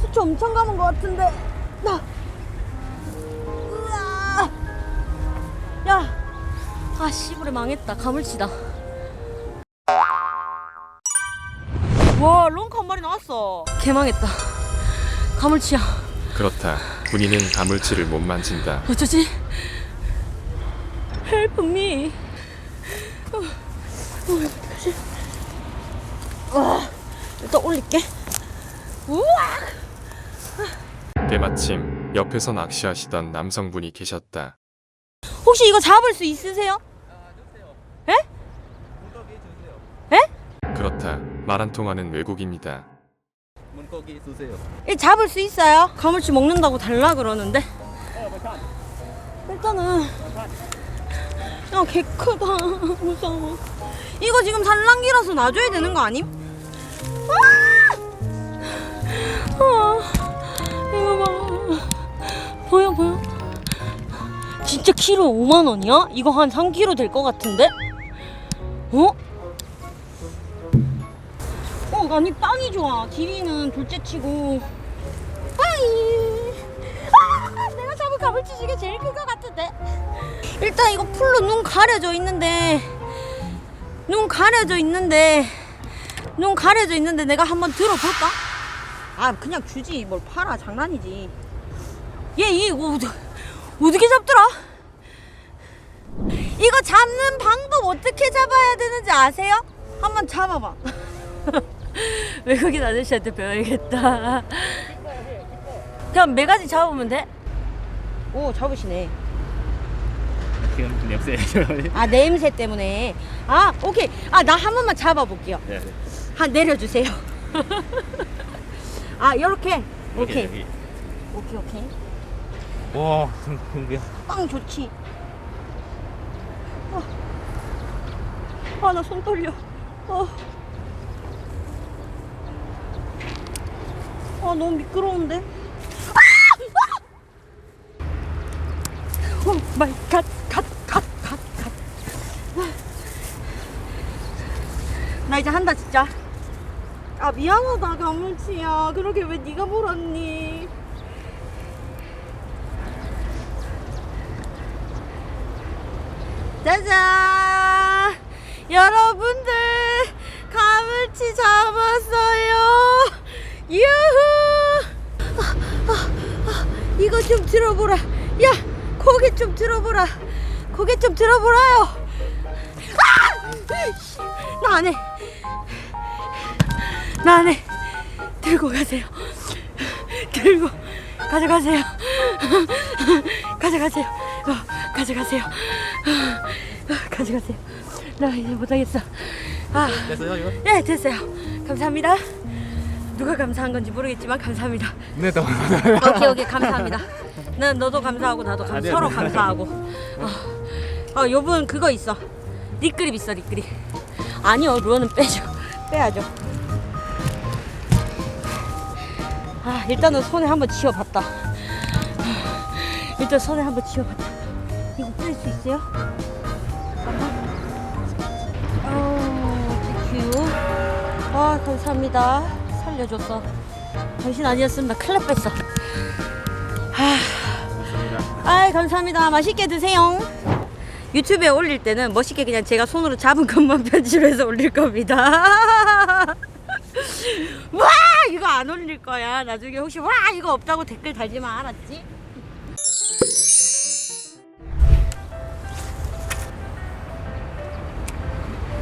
수초 엄청 감은 것 같은데. 나. 으아. 야. 아 씨부레 망했다. 가물치다. 와 롱카 한 마리 나왔어. 개망했다. 가물치야. 그렇다. 군인은 가물치를 못 만진다. 어쩌지? Help me. 어, 어, 어떡하지? 와, 일단 올릴게. 우와! 때마침 옆에서 낚시하시던 남성분이 계셨다. 혹시 이거 잡을 수 있으세요? 에? 에? 그렇다. 말한 통하는 외국입니다. 물고기 주세요. 이 잡을 수 있어요? 가물치 먹는다고 달라 그러는데. 일단은 야, 개 크다. 무서워. 이거 지금 산란기라서 놔줘야 되는 거 아님? 1kg 5만 원이야? 이거 한 3kg 될 것 같은데? 어? 어, 아니 빵이 좋아. 길이는 둘째치고 빵이. 아, 내가 잡은 가물치 중에 제일 큰 것 같은데. 일단 이거 풀로 눈 가려져 있는데 눈 가려져 있는데 눈 가려져 있는데 내가 한번 들어볼까? 아 그냥 주지 뭘 팔아 장난이지. 얘 이거 어떻게 잡더라? 이거 잡는 방법 어떻게 잡아야 되는지 아세요? 한번 잡아봐. 외국인 아저씨한테 배워야겠다. 그냥 매가지 잡으면 돼? 오, 잡으시네. 지금 냄새. 아, 냄새 때문에. 아, 오케이. 아, 나 한 번만 잡아볼게요. 네. 한 내려주세요. 아, 요렇게. 오케이. 오케이, 오케이. 와, 근데 빵 좋지. 아 나 손 떨려. 어. 아, 너무 미끄러운데. 아! 오 마이 갓, 갓, 갓. 나 이제 한다 진짜. 아 미안하다 가물치야. 그러게 왜 네가 물었니? 짜잔! 여러분들, 가물치 잡았어요! 유후! 아, 아, 아, 이거 좀 들어보라. 야, 고개 좀 들어보라. 고개 좀 들어보라요. 아! 나 안 해. 나 안 해. 들고 가세요. 들고 가져가세요. 가져가세요. 어, 가져가세요. 어, 가져가세요. 나 이제 못하겠어. 아, 됐어요 이거? 예, 됐어요. 감사합니다. 누가 감사한 건지 모르겠지만 감사합니다. 네, 또. 오케이, 오케이, 감사합니다. 난 너도 감사하고 나도 감, 아니요. 서로 감사하고. 어, 어, 요분 그거 있어. 립그립 있어, 립그립. 아니요, 루어는 빼죠. 빼야죠. 아, 일단은 손에 한번 지워봤다. 일단 손에 한번 지워봤다. 이거 뺄 수 있어요? 아, 감사합니다. 살려줬어. 당신 아니었으면 나 큰일 날 뻔했어. 아, 감사합니다. 맛있게 드세요. 유튜브에 올릴 때는 멋있게 그냥 제가 손으로 잡은 것만 편집해서 올릴 겁니다. 와 이거 안 올릴 거야. 나중에 혹시 와 이거 없다고 댓글 달지 마 알았지?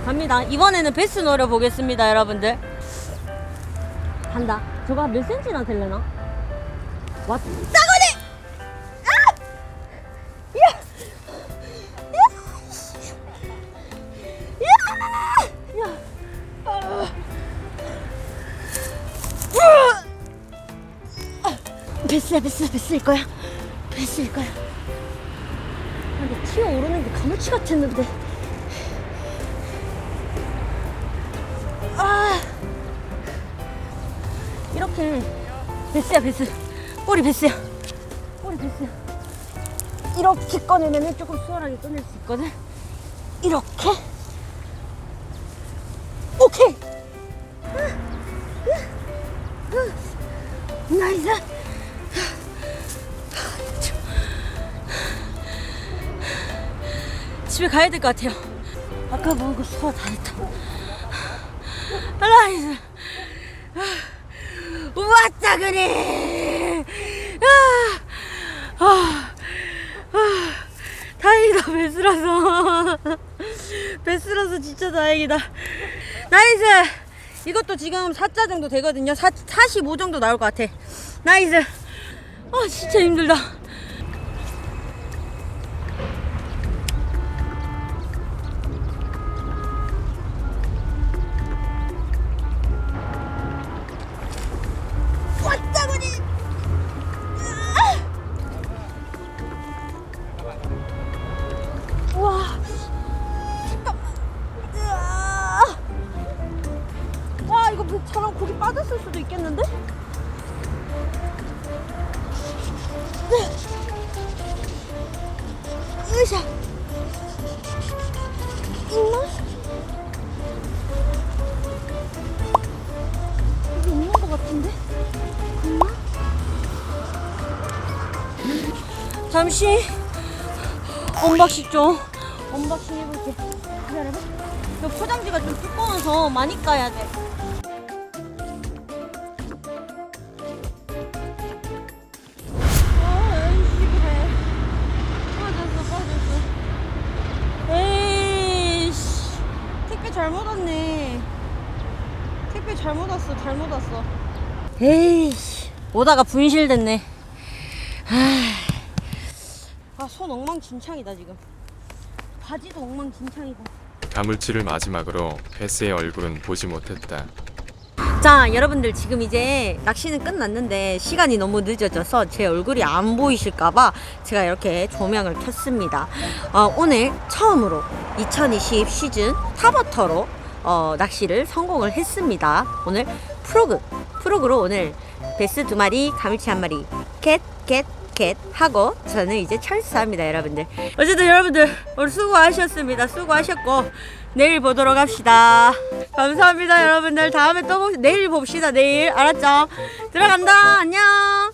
갑니다. 이번에는 베스 노려 보겠습니다, 여러분들. 간다. 저거 몇 센치나 될려나? 왔다 거네! 아! 야! 야! 야! 야! 아! 아! 베스야, 베스, 베스일 거야. 베스일 거야. 아, 근데 튀어 오르는 게 가물치 같았는데. 이렇게. 베스야, 베스. 꼬리 베스야. 꼬리 베스야. 이렇게 꺼내면 조금 수월하게 꺼낼 수 있거든. 이렇게. 오케이. 나이스. 집에 가야 될 것 같아요. 아까 먹은 거 소화 다 했다. 나이스. 왔다 그래. 아, 아, 아, 다행이다 베스라서. 베스라서 진짜 다행이다. 나이스. 이것도 지금 4자 정도 되거든요. 4, 45 정도 나올 것 같아. 나이스. 아 진짜 힘들다. 으쌰. 있나? 여기 있는 것 같은데? 있나? 잠시 언박싱 좀 언박싱 해볼게. 기다려봐. 이 포장지가 좀 두꺼워서 많이 까야 돼. 에이씨. 오다가 분실됐네. 아, 손 엉망진창이다, 지금. 바지도 엉망진창이고. 가물치를 마지막으로 베스의 얼굴은 보지 못했다. 자 여러분들 지금 이제 낚시는 끝났는데 시간이 너무 늦어져서 제 얼굴이 안 보이실까봐 제가 이렇게 조명을 켰습니다 어, 오늘 처음으로 2020 시즌 타버터로 어, 낚시를 성공을 했습니다 오늘 프로그 프로그로 오늘 베스 두 마리 가물치 한 마리 캣캣 캣 하고 저는 이제 철수합니다 여러분들. 어쨌든 여러분들 오늘 수고하셨습니다. 수고하셨고 내일 보도록 합시다. 감사합니다 여러분들. 다음에 또 봅, 내일 봅시다 내일. 알았죠? 들어간다. 안녕